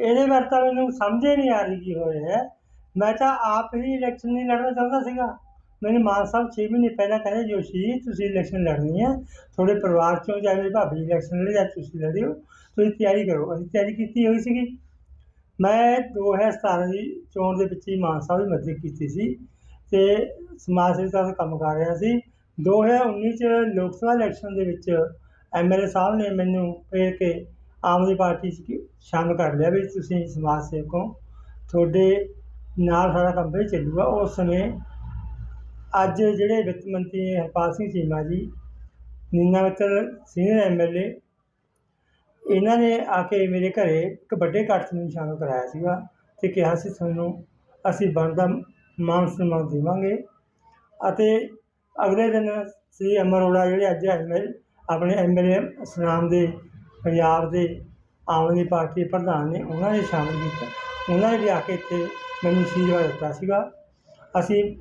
ਇਹਦੇ ਬਾਰੇ ਤਾਂ ਮੈਨੂੰ ਸਮਝ ਹੀ ਨਹੀਂ ਆ ਰਹੀ ਕੀ ਹੋਇਆ ਮੈਂ ਤਾਂ ਆਪ ਹੀ ਇਲੈਕਸ਼ਨ ਨਹੀਂ ਲੜਨਾ ਚਾਹੁੰਦਾ ਸੀਗਾ। ਮੈਨੂੰ ਮਾਨ ਸਾਹਿਬ 6 ਮਹੀਨੇ ਪਹਿਲਾਂ ਕਹਿੰਦੇ, ਜੋਸ਼ੀ ਤੁਸੀਂ ਇਲੈਕਸ਼ਨ ਲੜਨੀ ਹੈ। ਤੁਹਾਡੇ ਪਰਿਵਾਰ ਚੋਂ ਜਾਂ ਮੇਰੀ ਭਾਬੀ ਇਲੈਕਸ਼ਨ ਲੜੇ ਜਾਂ ਤੁਸੀਂ ਲੜਿਓ ਤੁਸੀਂ ਤਿਆਰੀ ਕਰੋ। ਅਸੀਂ ਤਿਆਰੀ ਕੀਤੀ ਹੋਈ ਸੀਗੀ। ਮੈਂ 2017 ਦੀ ਚੋਣ ਦੇ ਵਿੱਚ ਹੀ ਮਾਨ ਸਾਹਿਬ ਦੀ ਮਦਦ ਕੀਤੀ ਸੀ ਤੇ ਸਮਾਜ ਸੇਵਾ ਦਾ ਕੰਮ ਕਰ ਰਿਹਾ ਸੀ। 2019 ਚ ਲੋਕ ਸਭਾ ਇਲੈਕਸ਼ਨ ਦੇ ਵਿੱਚ ਐਮਐਲਏ ਸਾਹਿਬ ਨੇ ਮੈਨੂੰ ਫੇਰ ਕੇ ਆਮ ਆਦਮੀ ਪਾਰਟੀ 'ਚ ਕੀ- ਸ਼ਾਮਲ ਕਰ ਲਿਆ ਵੀ ਤੁਸੀਂ ਸਮਾਜ ਸੇਵਕ। ਹੋ ਤੁਹਾਡੇ ਨਾਲ ਸਾਡਾ ਕੰਮ ਵੀ ਚੱਲੂਗਾ। ਉਸ ਸਮੇਂ ਅੱਜ ਜਿਹੜੇ ਵਿੱਤ ਮੰਤਰੀ ਨੇ ਹਰਪਾਲ ਸਿੰਘ ਚੀਮਾ ਜੀ, ਨੀਨਾ ਮਿੱਤਲ ਸੀਨੀਅਰ ਐਮਐਲਏ ਇਹਨਾਂ ਨੇ ਆ ਕੇ ਮੇਰੇ ਘਰੇ ਇੱਕ ਵੱਡੇ ਇਕੱਠ 'ਚ ਮੈਨੂੰ ਸ਼ਾਮਲ ਕਰਾਇਆ ਸੀਗਾ ਤੇ ਕਿਹਾ ਸੀ ਤੁਹਾਨੂੰ ਅਸੀਂ ਬਣਦਾ ਮਾਨ ਸਨਮਾਨ ਦੇਵਾਂਗੇ। ਅਤੇ ਅਗਲੇ ਦਿਨ ਸ੍ਰੀ ਅਮਰੋੜਾ ਜਿਹੜੇ ਅੱਜ ਐਮਐਲ ਆਪਣੇ ਐਮਐਲਏ ਸੁਨਾਮ ਦੇ ਪੰਜਾਬ ਦੇ ਆਮ ਆਦਮੀ ਪਾਰਟੀ ਦੇ ਪ੍ਰਧਾਨ ਨੇ ਉਹਨਾਂ ਨੇ ਸ਼ਾਮਲ ਕੀਤਾ। ਉਹਨਾਂ ਨੇ ਵੀ ਆ ਕੇ ਇੱਥੇ ਮੈਨੂੰ ਅਸ਼ੀਰਵਾਦ ਦਿੱਤਾ ਸੀਗਾ। ਅਸੀਂ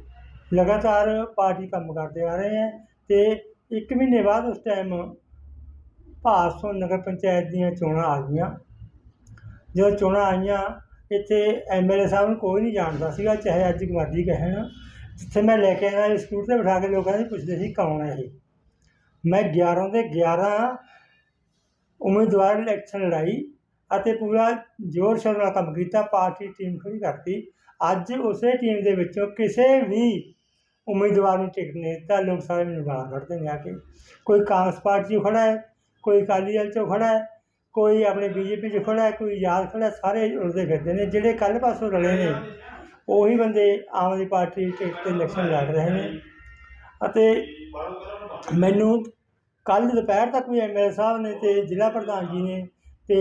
ਲਗਾਤਾਰ ਪਾਰਟੀ ਕੰਮ ਕਰਦੇ ਆ ਰਹੇ ਹਾਂ ਤੇ ਇੱਕ ਮਹੀਨੇ ਬਾਅਦ ਉਸ ਟਾਈਮ ਭਾਸੋਂ ਨਗਰ ਪੰਚਾਇਤ ਦੀਆਂ ਚੋਣਾਂ ਆ ਗਈਆਂ। ਜਦੋਂ ਚੋਣਾਂ ਆਈਆਂ, ਇੱਥੇ ਐਮਐਲਏ ਸਾਹਿਬ ਨੂੰ ਕੋਈ ਨਹੀਂ ਜਾਣਦਾ ਸੀਗਾ, ਚਾਹੇ ਅੱਜ ਗਵਾਦੀ ਕਹਿਣ ਜਿੱਥੇ ਮੈਂ ਲੈ ਕੇ ਆਇਆ ਸਕੂਟਰ ਤੇ ਬਿਠਾ ਕੇ ਲੋਕਾਂ ਨੇ ਪੁੱਛਦੇ ਸੀ ਕੌਣ ਹੈ ਇਹ। ਮੈਂ 11 ਦੇ 11 ਉਮੀਦਵਾਰ ਇਲੈਕਸ਼ਨ ਲੜਾਈ ਅਤੇ ਪੂਰਾ ਜ਼ੋਰ ਸ਼ੋਰ ਨਾਲ ਕੰਮ ਕੀਤਾ, ਪਾਰਟੀ ਟੀਮ ਖੜੀ ਕਰਤੀ। ਅੱਜ ਉਸੇ ਟੀਮ ਦੇ ਵਿੱਚੋਂ ਕਿਸੇ ਵੀ ਉਮੀਦਵਾਰ ਨੂੰ ਟਿਕਟ ਨਹੀਂ ਦਿੱਤਾ। ਲੋਕ ਸਾਰੇ ਮੈਨੂੰ ਗਾਲਾਂ ਕੱਢਦੇ ਨੇ ਆ ਕੇ। ਕੋਈ ਕਾਂਗਰਸ ਪਾਰਟੀ 'ਚੋਂ ਖੜਾ ਹੈ, ਕੋਈ ਅਕਾਲੀ ਦਲ 'ਚੋਂ ਖੜਾ ਹੈ, ਕੋਈ ਆਪਣੇ ਬੀਜੇਪੀ 'ਚ ਖੜਾ ਹੈ, ਕੋਈ ਆਜ਼ਾਦ ਖੜਾ ਸਾਰੇ ਉੜਦੇ ਫਿਰਦੇ ਨੇ। ਜਿਹੜੇ ਕੱਲ੍ਹ ਪਾਸੋਂ ਰਲੇ ਨੇ, ਉਹੀ ਬੰਦੇ ਆਮ ਆਦਮੀ ਪਾਰਟੀ ਟਿਕਟ ਤੇ ਇਲੈਕਸ਼ਨ ਲੜ ਰਹੇ ਨੇ। ਅਤੇ ਮੈਨੂੰ ਕੱਲ੍ਹ ਦੁਪਹਿਰ ਤੱਕ ਵੀ ਐਮਐਲਏ ਸਾਹਿਬ ਨੇ ਤੇ ਜ਼ਿਲ੍ਹਾ ਪ੍ਰਧਾਨ ਜੀ ਨੇ ਤੇ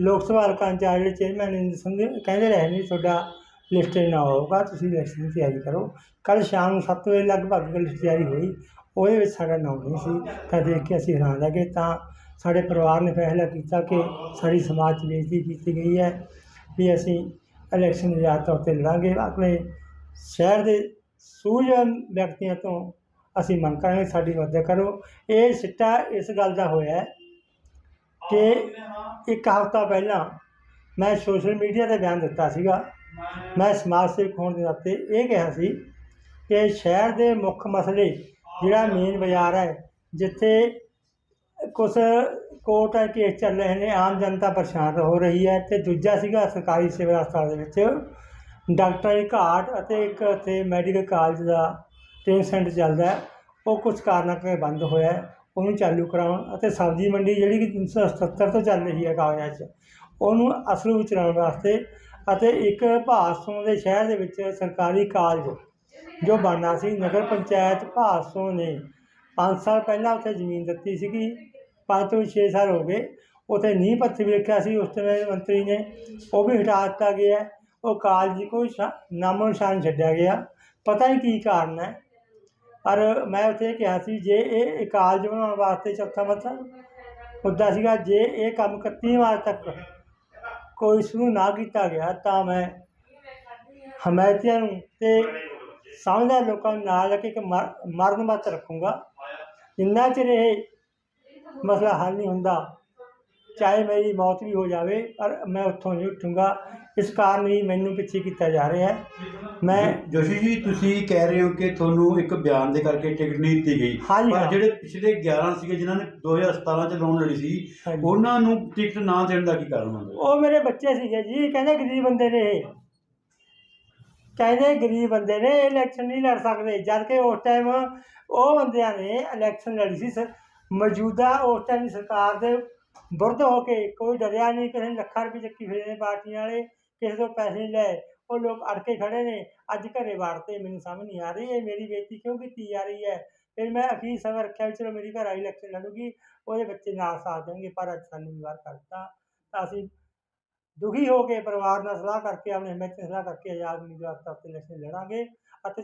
ਲੋਕ ਸਭਾ ਹਲਕਾ ਇੰਚਾਰਜ ਜਿਹੜੇ ਚੇਅਰਮੈਨ ਨੇ ਸੰਦੇ ਕਹਿੰਦੇ ਰਹੇ ਨੇ ਤੁਹਾਡਾ ਲਿਸਟ ਨਾ ਹੋਊਗਾ, ਤੁਸੀਂ ਇਲੈਕਸ਼ਨ ਦੀ ਤਿਆਰੀ ਕਰੋ। ਕੱਲ੍ਹ ਸ਼ਾਮ ਨੂੰ 7 ਵਜੇ ਲਗਭਗ ਲਿਸਟ ਤਿਆਰੀ ਹੋਈ। ਉਹਦੇ ਵਿੱਚ ਸਾਡਾ ਨਾਮ ਨਹੀਂ ਸੀ, ਤਾਂ ਦੇਖ ਕੇ ਅਸੀਂ ਹੈਰਾਨ ਲੱਗੇ ਤਾਂ ਸਾਡੇ ਪਰਿਵਾਰ ਨੇ ਫੈਸਲਾ ਕੀਤਾ ਕਿ ਸਾਡੀ ਸਮਾਜ 'ਚ ਬੇਇੱਜ਼ਤੀ ਕੀਤੀ ਗਈ ਹੈ ਵੀ ਅਸੀਂ ਇਲੈਕਸ਼ਨ ਆਜ਼ਾਦ ਤੌਰ 'ਤੇ ਲੜਾਂਗੇ। ਆਪਣੇ ਸ਼ਹਿਰ ਦੇ ਸੂਝਵਾਨ ਵਿਅਕਤੀਆਂ ਤੋਂ ਅਸੀਂ ਮੰਗ ਕਰਾਂਗੇ ਸਾਡੀ ਮਦਦ ਕਰੋ। ਇਹ ਸਿੱਟਾ ਇਸ ਗੱਲ ਦਾ ਹੋਇਆ ਕਿ ਇੱਕ ਹਫ਼ਤਾ ਪਹਿਲਾਂ ਮੈਂ ਸੋਸ਼ਲ ਮੀਡੀਆ ਤੇ ਬਿਆਨ ਦਿੱਤਾ ਸੀਗਾ। ਮੈਂ ਸਮਾਜ ਸੇਵਕ ਹੋਣ ਦੇ ਨਾਤੇ ਇਹ ਕਿਹਾ ਸੀ ਕਿ ਸ਼ਹਿਰ ਦੇ ਮੁੱਖ ਮਸਲੇ ਜਿਹੜਾ ਮੇਨ ਬਾਜ਼ਾਰ ਹੈ, ਜਿੱਥੇ ਕੁਛ ਕੋਰਟ ਹੈ ਕੇਸ ਚੱਲ ਰਹੇ ਨੇ, ਆਮ ਜਨਤਾ ਪਰੇਸ਼ਾਨ ਹੋ ਰਹੀ ਹੈ ਤੇ ਦੂਜਾ ਸੀਗਾ ਸਰਕਾਰੀ ਸਿਵਲ ਹਸਪਤਾਲ ਦੇ ਵਿੱਚ। ਡਾਕਟਰਾਂ ਦੀ ਘਾਟ ਅਤੇ ਇੱਕ ਇੱਥੇ ਮੈਡੀਕਲ ਕਾਲਜ ਦਾ ਟ੍ਰੇਨ ਸੈਂਟਰ ਚੱਲਦਾ ਉਹ ਕੁਝ ਕਾਰਨਾਂ ਕਰਕੇ ਬੰਦ ਹੋਇਆ ਉਹਨੂੰ ਚਾਲੂ ਕਰਾਉਣ ਅਤੇ ਸਬਜ਼ੀ ਮੰਡੀ ਜਿਹੜੀ ਕਿ 377 ਤੋਂ ਚੱਲ ਰਹੀ ਹੈ ਕਾਗਜ਼ਾਂ 'ਚ, ਉਹਨੂੰ ਅਸਲ ਵਿੱਚ ਚਲਾਉਣ ਵਾਸਤੇ ਅਤੇ ਇੱਕ ਭਾਸੋਂ ਦੇ ਸ਼ਹਿਰ ਦੇ ਵਿੱਚ ਸਰਕਾਰੀ ਕਾਲਜ ਜੋ ਬਣਨਾ ਸੀ, ਨਗਰ ਪੰਚਾਇਤ ਭਾਸੋਂ ਨੇ 5 ਸਾਲ ਪਹਿਲਾਂ ਉੱਥੇ ਜ਼ਮੀਨ ਦਿੱਤੀ ਸੀਗੀ, ਪੰਜ ਤੋਂ 6 ਸਾਲ ਹੋ ਗਏ, ਉੱਥੇ ਨੀਂਹ ਪੱਥਰ ਵੀ ਰੱਖਿਆ ਸੀ, ਉਸ ਸਮੇਂ ਮੰਤਰੀ ਨੇ, ਉਹ ਵੀ ਹਟਾ ਦਿੱਤਾ ਗਿਆ ਉਹ ਕਾਲਜ ਦੀ ਕੋਈ ਸ਼ਾ- ਨਾਮੋ ਨਿਸ਼ਾਨ ਛੱਡਿਆ ਗਿਆ, ਪਤਾ ਹੀ ਕੀ ਕਾਰਨ ਹੈ। ਪਰ ਮੈਂ ਉੱਥੇ ਕਿਹਾ ਸੀ, ਜੇ ਇਹ ਕਾਲਜ ਬਣਾਉਣ ਵਾਸਤੇ ਚੌਥਾ ਮੱਥਾ ਮੁੱਦਾ ਸੀਗਾ, ਜੇ ਇਹ ਕੰਮ 31 ਮਾਰਚ ਤੱਕ ਕੋਈ ਸ਼ੁਰੂ ਨਾ ਕੀਤਾ ਗਿਆ, ਤਾਂ ਮੈਂ ਹਮਾਇਤੀਆਂ ਨੂੰ ਤੇ ਸਮਝਦਾਰ ਲੋਕਾਂ ਨੂੰ ਨਾਲ ਲੈ ਕੇ ਇੱਕ ਮਰ- ਮਰਨ ਮੱਤ ਰੱਖੂੰਗਾ। ਜਿੰਨਾ ਚਿਰ ਇਹ ਮਸਲਾ ਹੱਲ ਨਹੀਂ ਹੁੰਦਾ, ਚਾਹੇ ਮੇਰੀ ਮੌਤ ਵੀ ਹੋ ਜਾਵੇ, ਪਰ ਮੈਂ ਉੱਥੋਂ ਨਹੀਂ ਉੱਠੂੰਗਾ। ਇਸ ਕਾਰਨ ਹੀ ਮੈਨੂੰ ਪਿੱਛੇ ਕੀਤਾ ਜਾ ਰਿਹਾ ਹੈ। ਮੈਂ ਜੋਸ਼ੀ ਜੀ ਤੁਸੀਂ ਕਹਿ ਰਹੇ ਹੋ ਕਿ ਤੁਹਾਨੂੰ ਇੱਕ ਬਿਆਨ ਦੇ ਕਰਕੇ ਟਿਕਟ ਨਹੀਂ ਦਿੱਤੀ ਗਈ। ਹਾਂਜੀ, ਪਰ ਹਾਂ। ਜਿਹੜੇ ਪਿਛਲੇ 11 ਸੀਗੇ ਜਿਨ੍ਹਾਂ ਨੇ 2017 ਚ ਲੋਨ ਲੜੀ ਸੀ ਹਾਂਜੀ। ਉਹਨਾਂ ਨੂੰ ਟਿਕਟ ਨਾ ਦੇਣ ਦਾ ਕੀ ਕਾਰਨ ਹੁੰਦਾ? ਉਹ ਮੇਰੇ ਬੱਚੇ ਸੀਗੇ ਜੀ ਕਹਿੰਦੇ ਗਰੀਬ ਬੰਦੇ ਨੇ ਇਹ। ਕਹਿੰਦੇ ਗਰੀਬ ਬੰਦੇ ਨੇ ਇਲੈਕਸ਼ਨ ਨਹੀਂ ਲੜ ਸਕਦੇ। ਜਦ ਕਿ ਉਸ ਟਾਈਮ ਉਹ ਬੰਦਿਆਂ ਨੇ ਇਲੈਕਸ਼ਨ ਲੜੀ ਸੀ ਸ- ਮੌਜੂਦਾ ਉਸ ਟਾਈਮ ਸਰਕਾਰ ਦੇ ਵਿਰੁੱਧ ਹੋ ਕੇ ਕੋਈ ਡਰਿਆ ਨਹੀਂ ਕਿਸੇ ਨੇ ਲੱਖਾਂ ਰੁਪਏ ਚੱਕੀ ਫਿਰੇ ਨੇ ਪਾਰਟੀਆਂ ਵਾਲੇ। ਕਿਸੇ ਤੋਂ ਪੈਸੇ ਨਹੀਂ ਲਏ ਉਹ ਲੋਕ ਅੜ ਕੇ ਖੜੇ ਨੇ ਅੱਜ ਘਰੇ ਵਾੜਤੇ ਮੈਨੂੰ ਸਮਝ ਨਹੀਂ ਆ ਰਹੀ ਇਹ ਮੇਰੀ ਬੇਇੱਜ਼ਤੀ ਕਿਉਂ ਕੀਤੀ ਜਾ ਰਹੀ ਹੈ ਫਿਰ ਮੈਂ ਅਖੀਰ ਸਮਾਂ ਰੱਖਿਆ ਵੀ ਚਲੋ ਮੇਰੀ ਘਰ ਆਈ ਇਲੈਕਸ਼ਨ ਲੜੂਗੀ ਉਹਦੇ ਬੱਚੇ ਨਾਲ ਸਾਥ ਦੇਣਗੇ ਪਰ ਅੱਜ ਸਾਨੂੰ ਵੀ ਵਾਰ ਕਰਤਾ ਤਾਂ ਅਸੀਂ ਦੁਖੀ ਹੋ ਕੇ ਪਰਿਵਾਰ ਨਾਲ ਸਲਾਹ ਕਰਕੇ ਆਪਣੇ ਹਿੰਮਤ ਨਾਲ ਸਲਾਹ ਕਰਕੇ ਆਜ਼ਾਦ ਉਮੀਦਵਾਰ ਤੌਰ ਤੇ ਇਲੈਕਸ਼ਨ ਲੜਾਂਗੇ ਅਤੇ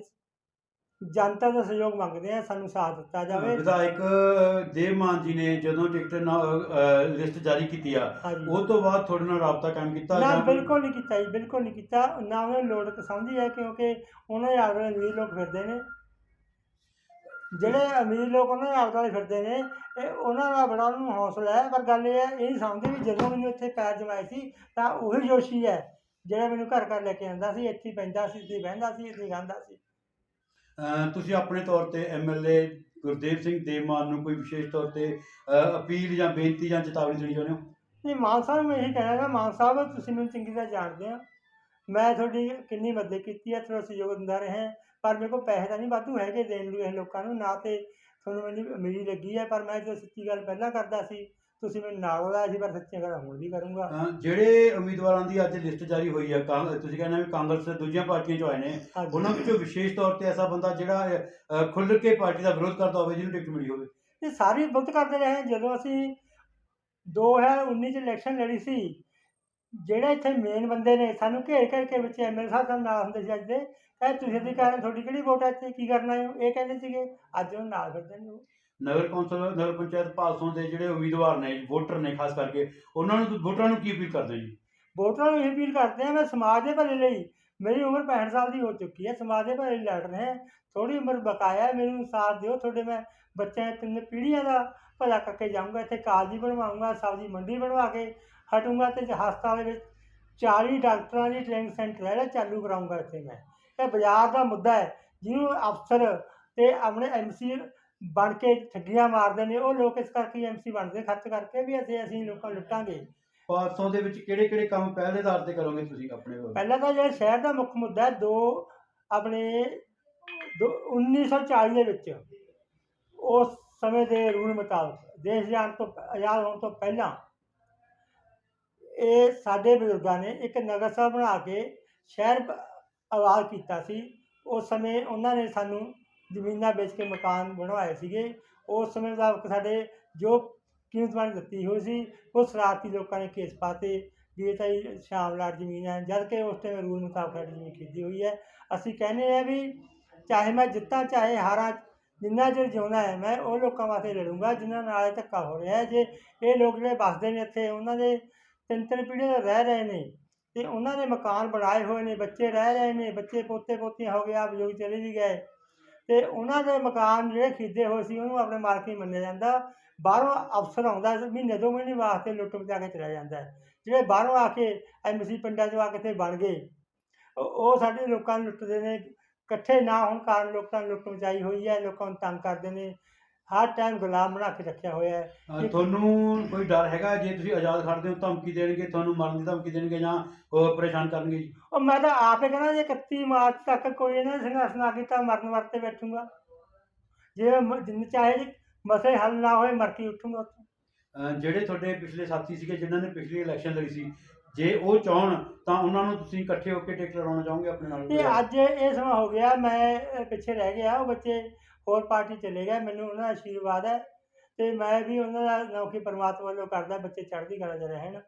ਜਨਤਾ ਦਾ ਸਹਿਯੋਗ ਮੰਗਦੇ ਆ ਸਾਨੂੰ ਸਾਥ ਦਿੱਤਾ ਜਾਵੇ। ਵਿਧਾਇਕ ਦੇਵ ਮਾਨ ਜੀ ਨੇ ਜਦੋਂ ਟਿਕਟ ਲਿਸਟ ਜਾਰੀ ਕੀਤੀ ਆ ਹਾਂਜੀ। ਉਹ ਤੋਂ ਬਾਅਦ ਤੁਹਾਡੇ ਨਾਲ ਰਾਬਤਾ ਕਾਇਮ ਕੀਤਾ ਨਾ ਜਾਂ ਬਿਲਕੁਲ ਨਹੀਂ ਕੀਤਾ ਜੀ ਬਿਲਕੁਲ ਨਹੀਂ ਕੀਤਾ। ਨਾ ਉਹਨਾਂ ਨੂੰ ਲੋੜ ਤਾਂ ਸਮਝੀ ਹੈ ਕਿਉਂਕਿ ਉਹਨਾਂ ਦੇ ਆਗਰੇ ਨੀਰ ਲੋਕ ਫਿਰਦੇ ਨੇ। ਜਿਹੜੇ ਅਮੀਰ ਲੋਕ ਉਹਨਾਂ ਦੇ ਆਲੇ ਫਿਰਦੇ ਨੇ ਇਹ ਉਹਨਾਂ ਦਾ ਬੜਾ ਉਹਨੂੰ ਹੌਸਲਾ ਹੈ। ਪਰ ਗੱਲ ਇਹ ਹੈ ਇਹ ਨਹੀਂ ਸਮਝਦੇ ਵੀ ਜਦੋਂ ਮੈਨੂੰ ਇੱਥੇ ਪੈਰ ਜਮਾਏ ਸੀ ਤਾਂ ਉਹੀ ਜੋਸ਼ੀ ਹੈ। ਜਿਹੜਾ ਮੈਨੂੰ ਘਰ ਘਰ ਲੈ ਕੇ ਆਉਂਦਾ ਸੀ ਇੱਥੇ ਹੀ ਪੈਂਦਾ ਸੀ ਇੱਥੇ ਹੀ ਬਹਿੰਦਾ ਸੀ ਇੱਥੇ ਹੀ ਖਾਂਦਾ ਸੀ। ਤੁਸੀਂ ਆਪਣੇ ਤੌਰ ਤੇ ਐਮਐਲਏ ਗੁਰਦੇਵ ਸਿੰਘ ਦੇਵਮਾਨ ਨੂੰ ਕੋਈ ਵਿਸ਼ੇਸ਼ ਤੌਰ ਤੇ ਅਪੀਲ ਜਾਂ ਬੇਨਤੀ ਜਾਂ ਚੇਤਾਵਨੀ ਦੇਣੀ ਚਾਹੁੰਦੇ ਹੋ? ਨਹੀਂ, ਮਾਨ ਸਾਹਿਬ ਨੂੰ ਮੈਂ ਇਹੀ ਕਹਿਣਾ ਗਾ ਮਾਨ ਸਾਹਿਬ ਤੁਸੀਂ ਮੈਨੂੰ ਚੰਗੀ ਤਰ੍ਹਾਂ ਜਾਣਦੇ ਹੋ। ਮੈਂ ਤੁਹਾਡੀ ਕਿੰਨੀ ਮਦਦ ਕੀਤੀ ਹੈ, ਤੁਹਾਡਾ ਸਹਿਯੋਗ ਦਿੰਦਾ ਰਿਹਾ ਪਰ ਮੇਰੇ ਕੋਲ ਪੈਸੇ ਤਾਂ ਨਹੀਂ, ਵਾਧੂ ਹੈਗੇ ਦੇਣ ਲਈ ਇਹ ਲੋਕਾਂ ਨੂੰ, ਨਾ ਤੇ ਤੁਹਾਨੂੰ ਮੈਨੂੰ ਅਮੀਰੀ ਲੱਗੀ ਹੈ, ਪਰ ਮੈਂ ਜੋ ਸੱਚੀ ਗੱਲ ਪਹਿਲਾਂ ਕਰਦਾ ਸੀ ਤੁਸੀਂ ਮੈਨੂੰ ਨਾਲ ਲਾਇਆ ਸੀ ਪਰ ਸੱਚੀ ਗੱਲ ਹੁਣ ਵੀ ਕਰੂੰਗਾ। ਅਹ ਜਿਹੜੇ ਉਮੀਦਵਾਰਾਂ ਦੀ ਅੱਜ ਲਿਸਟ ਜਾਰੀ ਹੋਈ ਹੈ ਕਾਂ- ਤੁਸੀਂ ਕਹਿੰਦੇ ਵੀ ਕਾਂਗਰਸ ਤੇ ਦੂਜੀਆਂ ਪਾਰਟੀਆਂ ਚੋਂ ਆਏ ਨੇ। ਹਾਂਜੀ। ਉਹਨਾਂ ਵਿੱਚੋਂ ਵਿਸ਼ੇਸ਼ ਤੌਰ ਤੇ ਐਸਾ ਬੰਦਾ ਜਿਹੜਾ ਅਹ, ਖੁੱਲ੍ਹ ਕੇ ਪਾਰਟੀ ਦਾ ਵਿਰੋਧ ਕਰਦਾ ਹੋਵੇ ਜਿਹਨੂੰ ਟਿਕਟ ਮਿਲੀ ਹੋਵੇ। ਇਹ ਸਾਰੇ ਬਹੁਤ ਕਰਦੇ ਰਹੇ ਜਦੋਂ ਅਸੀਂ 2019 ਚ ਇਲੈਕਸ਼ਨ ਲੜੀ ਸੀ ਜਿਹੜੇ ਇੱਥੇ ਮੇਨ ਬੰਦੇ ਨੇ ਸਾਨੂੰ ਘੇਰ ਘੇਰ ਕੇ ਵਿੱਚ ਐਮਐਲ ਸਾਹਿਬ ਸਾਨੂੰ ਨਾਲ ਹੁੰਦੇ ਸੀ ਅੱਜ ਦੇ ਕਹੇ ਤੁਸੀਂ ਦੀ ਕਾਰਨ ਤੁਹਾਡੀ ਕਿਹੜੀ ਵੋਟ ਹੈ ਇੱਥੇ? ਕੀ ਕਰਨਾ ਹੈ? ਇਹ ਕਹਿੰਦੇ ਸੀਗੇ ਅੱਜ ਉਹ ਨਾਲ ਫਿਰਦੇ ਨੇ ਉਹ। ਨਗਰ ਕੌਂਸਲ, ਨਗਰ ਪੰਚਾਇਤ ਭਾਸੋਂ ਦੇ ਜਿਹੜੇ ਉਮੀਦਵਾਰ ਨੇ, ਵੋਟਰ ਨੇ ਖਾਸ ਕਰਕੇ, ਉਹਨਾਂ ਨੂੰ ਵੋਟਰਾਂ ਨੂੰ ਕੀ ਅਪੀਲ ਕਰਦੇ ਜੀ? ਵੋਟਰਾਂ ਨੂੰ ਇਹ ਅਪੀਲ ਕਰਦੇ ਹਾਂ, ਮੈਂ ਸਮਾਜ ਦੇ ਭਲੇ ਲਈ, ਮੇਰੀ ਉਮਰ 65 ਸਾਲ ਦੀ ਹੋ ਚੁੱਕੀ ਹੈ, ਸਮਾਜ ਦੇ ਭਲੇ ਲੜ ਰਹੇ ਥੋੜੀ ਉਮਰ ਬਕਾਇਆ ਹੈ, ਮੈਨੂੰ ਸਾਥ ਦਿਓ, ਤੁਹਾਡੇ ਮੈਂ ਬੱਚਿਆਂ ਤਿੰਨ ਪੀੜ੍ਹੀਆਂ ਦਾ ਭਲਾ ਕਰਕੇ ਜਾਊਂਗਾ, ਇੱਥੇ ਕਾਲਜੀ ਬਣਵਾਉਂਗਾ ਸਬਜ਼ੀ ਮੰਡੀ ਬਣਵਾ ਕੇ ਹਟੂੰਗਾ ਤੇ ਹਸਪਤਾਲ ਵਿੱਚ 40 ਡਾਕਟਰਾਂ ਦੀ ਟ੍ਰੇਨਿੰਗ ਸੈਂਟਰ ਹੈ, ਜਿਹੜਾ ਚਾਲੂ ਕਰਾਊਂਗਾ ਇੱਥੇ ਮੈਂ। ਇਹ ਬਾਜ਼ਾਰ ਦਾ ਮੁੱਦਾ ਹੈ, ਜਿਹਨੂੰ ਅਫਸਰ ਤੇ ਆਪਣੇ ਐਮਸੀ ਬਣ ਕੇ ਠੱਗੀਆਂ ਮਾਰਦੇ ਨੇ ਉਹ ਲੋਕ ਇਸ ਕਰਕੇ ਐਮਸੀ ਬਣਦੇ ਖਰਚ ਕਰਕੇ ਵੀ ਅਸੀਂ ਅਸੀਂ ਲੋਕਾਂ ਲੁੱਟਾਂਗੇ ਭਾਸੋਂ ਦੇ ਵਿੱਚ ਕਿਹੜੇ ਕਿਹੜੇ ਕੰਮ ਪਹਿਲੇ ਆਧਾਰ ਤੇ ਕਰੋਗੇ ਤੁਸੀਂ ਆਪਣੇ ਵੱਲੋਂ? ਪਹਿਲਾਂ ਤਾਂ ਜਿਹੜਾ ਸ਼ਹਿਰ ਦਾ ਮੁੱਖ ਮੁੱਦਾ ਹੈ ਦੋ ਆਪਣੇ ਦੋ 1940 ਦੇ ਵਿੱਚ ਉਸ ਸਮੇਂ ਦੇ ਰੂਲ ਮੁਤਾਬਕ ਦੇਸ਼ ਜਾਣ ਤੋਂ ਆਜ਼ਾਦ ਹੋਣ ਤੋਂ ਪਹਿਲਾਂ ਇਹ ਸਾਡੇ ਬਜ਼ੁਰਗਾਂ ਨੇ ਇੱਕ ਨਗਰ ਸਭਾ ਬਣਾ ਕੇ ਸ਼ਹਿਰ ਬ- ਆਬਾਦ ਕੀਤਾ ਸੀ ਉਸ ਸਮੇਂ ਉਹਨਾਂ ਨੇ ਸਾਨੂੰ ਜ਼ਮੀਨਾਂ ਵੇਚ ਕੇ ਮਕਾਨ ਬਣਵਾਏ ਸੀਗੇ। ਉਸ ਸਮੇਂ ਮੁਤਾਬਕ ਸਾਡੇ ਜੋ ਕੀਮਤ ਬਣ ਦਿੱਤੀ ਹੋਈ ਸੀ ਉਹ ਸ਼ਰਾਰਤੀ ਲੋਕਾਂ ਨੇ ਕੇਸ ਪਾਤੇ ਵੀ ਇਹ ਤਾਂ ਜੀ ਸ਼ਾਮ ਲਾਟ ਜ਼ਮੀਨ ਹੈ। ਜਦ ਕਿ ਉਸ ਟਾਈਮ ਰੂਲ ਮੁਤਾਬਕ ਸਾਡੀ ਜ਼ਮੀਨ ਖਰੀਦੀ ਹੋਈ ਹੈ। ਅਸੀਂ ਕਹਿੰਦੇ ਆ ਵੀ ਚਾਹੇ ਮੈਂ ਜਿੱਤਾਂ, ਚਾਹੇ ਹਾਰਾਂ, ਜਿੰਨਾ ਚਿਰ ਜਿਉਣਾ ਹੈ, ਮੈਂ ਉਹ ਲੋਕਾਂ ਵਾਸਤੇ ਲੜੂੰਗਾ ਜਿਨ੍ਹਾਂ ਨਾਲ ਇਹ ਧੱਕਾ ਹੋ ਰਿਹਾ ਹੈ। ਜੇ ਇਹ ਲੋਕ ਜਿਹੜੇ ਵੱਸਦੇ ਨੇ ਇੱਥੇ, ਉਹਨਾਂ ਦੇ ਤਿੰਨ ਤਿੰਨ ਪੀੜ੍ਹੀਆਂ ਤੋਂ ਰਹਿ ਰਹੇ ਨੇ ਤੇ ਉਹਨਾਂ ਨੇ ਮਕਾਨ ਬਣਾਏ ਹੋਏ ਨੇ, ਬੱਚੇ ਰਹਿ ਰਹੇ ਨੇ, ਬੱਚੇ ਪੋਤੇ ਪੋਤੀਆਂ ਹੋ ਗਏ ਆ ਬਜ਼ੁਰਗ ਚਲੇ ਵੀ ਗਏ। ਤੇ ਉਹਨਾਂ ਦੇ ਮਕਾਨ ਜਿਹੜੇ ਖਰੀਦੇ ਹੋਏ ਸੀ, ਉਹਨੂੰ ਆਪਣੇ ਮਾਲਕ ਹੀ ਮੰਨਿਆ ਜਾਂਦਾ। ਬਾਹਰੋਂ ਅਫਸਰ ਆਉਂਦਾ ਮਹੀਨੇ ਦੋ ਮਹੀਨੇ ਵਾਸਤੇ ਲੁੱਟ ਮਚਾ ਕੇ ਚਲਾ ਜਾਂਦਾ ਜਿਹੜੇ ਬਾਹਰੋਂ ਆ ਕੇ ਐਮਸੀ ਪਿੰਡਾਂ 'ਚੋਂ ਆ ਕੇ 'ਤੇ ਬਣ ਗਏ, ਉਹ ਸਾਡੇ ਲੋਕਾਂ ਨੂੰ ਲੁੱਟਦੇ ਨੇ। ਇਕੱਠੇ ਨਾ ਹੋਣ ਕਾਰਨ ਲੋਕਾਂ ਨੂੰ ਲੁੱਟ ਮਚਾਈ ਹੋਈ ਹੈ, ਲੋਕਾਂ ਨੂੰ ਤੰਗ ਕਰਦੇ ਨੇ। ਹਰ ਟਾਈਮ ਗੁਲਾਮ ਬਣਾ ਕੇ ਰੱਖਿਆ ਹੋਇਆ ਹੈ। ਅਹ ਤੁਹਾਨੂੰ ਕੋਈ ਡਰ ਹੈਗਾ ਜੇ ਤੁਸੀਂ ਆਜ਼ਾਦ ਖੜਦੇ ਹੋ ਧਮਕੀ ਦੇਣਗੇ ਤੁਹਾਨੂੰ ਮਰਨ ਦੀ ਧਮਕੀ ਦੇਣਗੇ ਜਾਂ ਉਹ ਪਰੇਸ਼ਾਨ ਕਰਨਗੇ ਜੀ? ਉਹ ਮੈਂ ਤਾਂ ਆਪੇ ਕਹਿੰਦਾ ਜੇ 31 ਮਾਰਚ ਤੱਕ ਕੋਈ ਇਹਨਾਂ ਨੇ ਸੰਘਰਸ਼ ਨਾ ਕੀਤਾ ਮਰਨ ਵਰਤੇ ਬੈਠੂੰਗਾ। ਜੇ ਮ- ਜਿੰਨ ਚਾਹੇ ਜੇ ਮਸਲੇ ਹੱਲ ਨਾ ਹੋਏ ਮਰ ਕੇ ਉੱਠੂੰਗਾ ਉੱਥੋਂ। ਅਹ ਜਿਹੜੇ ਤੁਹਾਡੇ ਪਿਛਲੇ ਸਾਥੀ ਸੀਗੇ ਜਿਨ੍ਹਾਂ ਨੇ ਪਿਛਲੀ ਇਲੈਕਸ਼ਨ ਲੜੀ ਸੀ ਜੇ ਉਹ ਚਾਹਣ ਤਾਂ ਉਹਨਾਂ ਨੂੰ ਤੁਸੀਂ ਇਕੱਠੇ ਹੋ ਕੇ ਟਿਕਟ ਲੜਾਉਣਾ ਚਾਹੋਗੇ ਆਪਣੇ ਨਾਲ? ਤੇ ਅੱਜ ਇਹ ਸਮਾਂ ਹੋ ਗਿਆ ਮੈਂ ਅਹ, ਪਿੱਛੇ ਰਹਿ ਗਿਆ ਉਹ ਬੱਚੇ ਹੋਰ ਪਾਰਟੀ ਚਲੇ ਗਿਆ, ਮੈਨੂੰ ਉਹਨਾਂ ਦਾ ਆਸ਼ੀਰਵਾਦ ਹੈ ਅਤੇ ਮੈਂ ਵੀ ਉਹਨਾਂ ਦਾ ਨੌਕਰੀ ਪਰਮਾਤਮਾ ਵੱਲੋਂ ਕਰਦਾ, ਬੱਚੇ ਚੜ੍ਹਦੀ ਕਲਾ 'ਚ ਰਹਿਣ।